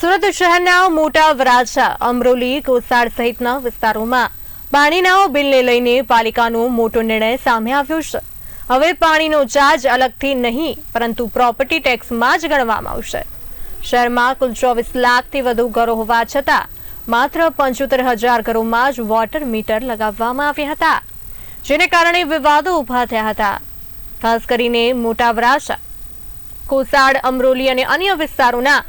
સુરત શહેરના મોટા વરાછા, અમરોલી, કોસાડ સહિતના વિસ્તારોમાં પાણીના બિલને લઈને પાલિકાનો મોટો નિર્ણય સામે આવ્યો છે. હવે પાણીનો ચાર્જ અલગથી નહીં, પરંતુ પ્રોપર્ટી ટેક્સમાં જ ગણવામાં આવશે. શહેરમાં કુલ ચોવીસ લાખથી વધુ ઘરો હોવા છતાં માત્ર પંચોતેર હજાર ઘરોમાં જ વોટર મીટર લગાવવામાં આવ્યા હતા, જેને કારણે વિવાદો ઊભા થયા હતા. ખાસ કરીને મોટા વરાછા, કોસાડ, અમરોલી અને અન્ય વિસ્તારોના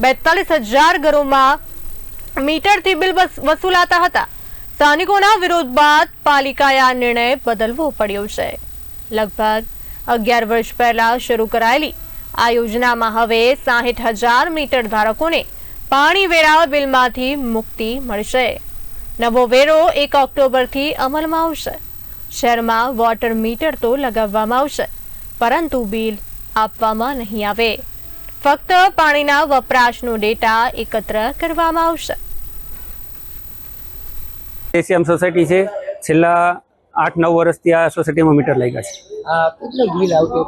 બેતાલીસ હજાર ઘરોમાં મીટરથી બિલ વસ- વસૂલાતા હતા. સ્થાનિકોના વિરોધ બાદ પાલિકાએ આ નિર્ણય બદલવો પડ્યો છે. લગભગ અગિયાર વર્ષ પહેલા શરૂ કરાયેલી આ યોજનામાં હવે સાહીઠ હજાર મીટર ધારકોને પાણી વેરા બિલમાંથી મુક્તિ મળશે. નવો વેરો એક ઓક્ટોબરથી અમલમાં આવશે. શહેરમાં વોટર મીટર તો લગાવવામાં આવશે, પરંતુ બિલ આપવામાં નહીં આવે. ફક્ત પાણીના વપરાશનો ડેટા એકત્ર કરવામાં આવશે. એસીએમ સોસાયટી છે. છેલ્લા આઠ નવ વર્ષથી આ સોસાયટીમાં મીટર લાગ્યા છે. કેટલું બિલ આવતું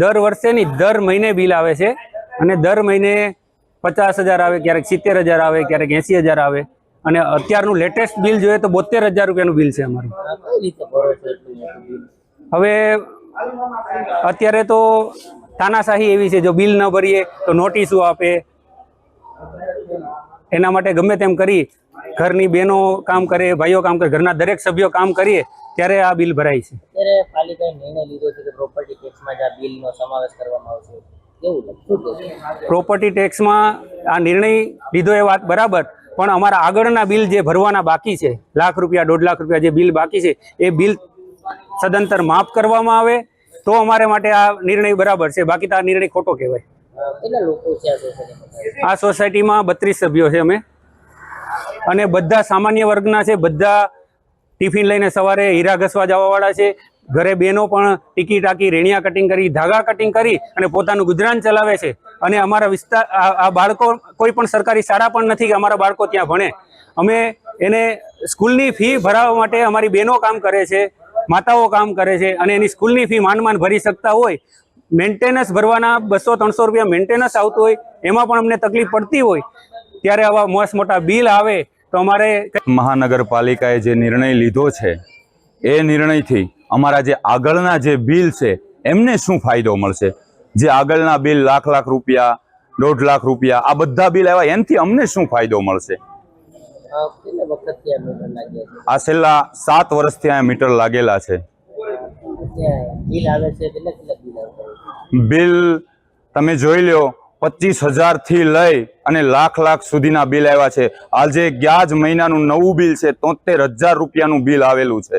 દર વર્ષે? નહીં દર મહિને બિલ આવે છે. અને દર મહિને પચાસ હજાર આવે ક્યારેક સિત્તેર હજાર આવે ક્યારેક એંસી હજાર આવે. અને અત્યારનું લેટેસ્ટ બિલ જોઈએ તો બોતેર હજાર રૂપિયાનું બિલ છે અમારું. હવે અત્યારે તો તાનાશાહી એવી છે જો બિલ ન ભરીએ તો નોટિસો આપે. એના માટે ગમે તેમ કરી ઘરની બહેનો કામ કરે ભાઈઓ કામ કરે ઘરના દરેક સભ્યો કામ કરીએ ત્યારે આ બિલ ભરાય છે. ત્યારે પાલિકાએ નિર્ણય લીધો છે કે પ્રોપર્ટી ટેક્સમાં જ આ બિલનો સમાવેશ કરવામાં આવશે. કેવું લખતું કે પ્રોપર્ટી ટેક્સમાં આ નિર્ણય લીધો એ વાત બરાબર પણ અમારા આગળના બિલ જે ભરવાના બાકી છે લાખ રૂપિયા દોઢ લાખ રૂપિયા જે બિલ બાકી છે એ બિલ સદંતર માફ કરવામાં આવે તો અમારે માટે આ નિર્ણય બરાબર છે. બાકી તો આ નિર્ણય ખોટો કહેવાય. આ સોસાયટીમાં બત્રીસ સભ્યો છે અમે. અને બધા સામાન્ય વર્ગના છે. બધા ટિફિન લઈને સવારે હીરા ઘસવા જવાવાળા છે. ઘરે બહેનો પણ ટીકી ટાકી રેણિયા કટિંગ કરી ધાગા કટિંગ કરી અને પોતાનું ગુજરાન ચલાવે છે. અને અમારા વિસ્તાર આ આ બાળકો કોઈ પણ સરકારી શાળા પણ નથી કે અમારા બાળકો ત્યાં ભણે. અમે એને સ્કૂલની ફી ભરાવવા માટે અમારી બહેનો કામ કરે છે. માતાઓ કામ કરે છે અને એની સ્કૂલની ફી માંડ ભરી શકતા હોય મેન્ટેનન્સ ભરવાના બસો ત્રણસો રૂપિયા મેન્ટેનન્સ આવતું હોય, એમાં પણ અમને તકલીફ પડતી હોય, ત્યારે આવા મસ્ત મોટા બિલ આવે તો અમારે મહાનગરપાલિકાએ જે નિર્ણય લીધો છે, એ નિર્ણયથી અમારા જે આગળના જે બિલ છે, એમને શું ફાયદો મળશે? જે આગળના બિલ લાખ લાખ રૂપિયા, દોઢ લાખ રૂપિયા, આ બધા બિલ આવ્યા એનાથી અમને શું ફાયદો મળશે? આ છેલ્લા સાત વર્ષથી આ મીટર લાગેલા છે? બિલ તમે જોઈ લો પચીસ હજારથી લઈ અને લાખ લાખ સુધીના બિલ આવ્યા છે. આજે ગયા જ મહિનાનું નવું બિલ છે તોતેર હજાર રૂપિયાનું બિલ આવેલું છે.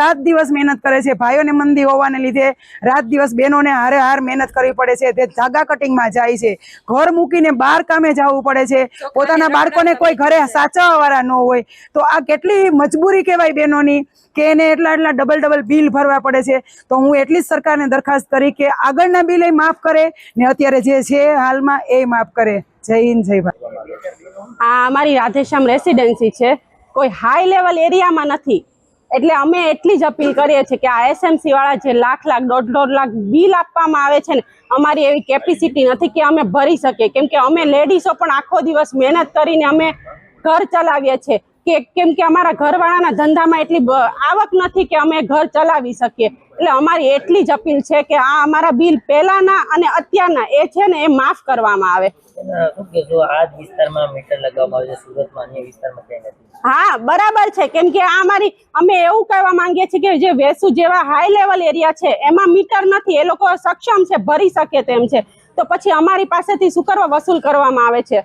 રાત દિવસ મહેનત કરે છે. ભાઈઓને મંદી હોવાને લીધે રાત દિવસ બહેનોને હારે હાર મહેનત કરવી પડે છે. તે ધાગા કટિંગમાં જાય છે. ઘર મૂકીને બહાર કામે જવું પડે છે. પોતાના બાળકોને કોઈ ઘરે સાચવવાવાળા ન હોય. તો આ કેટલી મજબૂરી કહેવાય બહેનોની કે એને એટલા એટલા ડબલ ડબલ બિલ ભરવા પડે છે. તો હું એટલી જ સરકારને દરખાસ્ત કરી કે આગળના બિલ એ માફ કરે ને અત્યારે જે છે હાલમાં એ માફ કરે. જય હિન્દ જય ભારત. આ અમારી રાધેશ્યામ રેસિડેન્સી છે. કોઈ હાઈ લેવલ એરિયામાં નથી. એટલે અમે એટલી જ અપીલ કરીએ છીએ કે આ એસએમસી વાળા જે લાખ લાખ, દોઢ દોઢ લાખ બિલ આપવામાં આવે છે ને, અમારી એવી કેપેસિટી નથી કે અમે ભરી શકીએ. કેમ કે અમે લેડીઝો પણ આખો દિવસ મહેનત કરીને અમે ઘર ચલાવીએ છીએ. કે કેમ કે અમારા ઘરવાળાના ધંધામાં એટલી આવક નથી કે અમે ઘર ચલાવી શકીએ. એટલે અમારી એટલી જ અપીલ છે કે આ અમારા બિલ પહેલાના અને અત્યારના, એ છે ને, એ માફ કરવામાં આવે. જો આ વિસ્તારમાં મીટર લગાવવામાં આવે છે, સુરતમાં અન્ય વિસ્તારમાં હા, બરાબર છે. કેમ કે આ અમારી અમે એવું કહેવા માંગીએ છીએ કે જે વેસુ જેવા હાઈ લેવલ એરિયા છે, એમાં મીટર નથી. એ લોકો સક્ષમ છે, ભરી શકે તેમ છે. તો પછી અમારી પાસેથી શું કરવા વસૂલ કરવામાં આવે છે?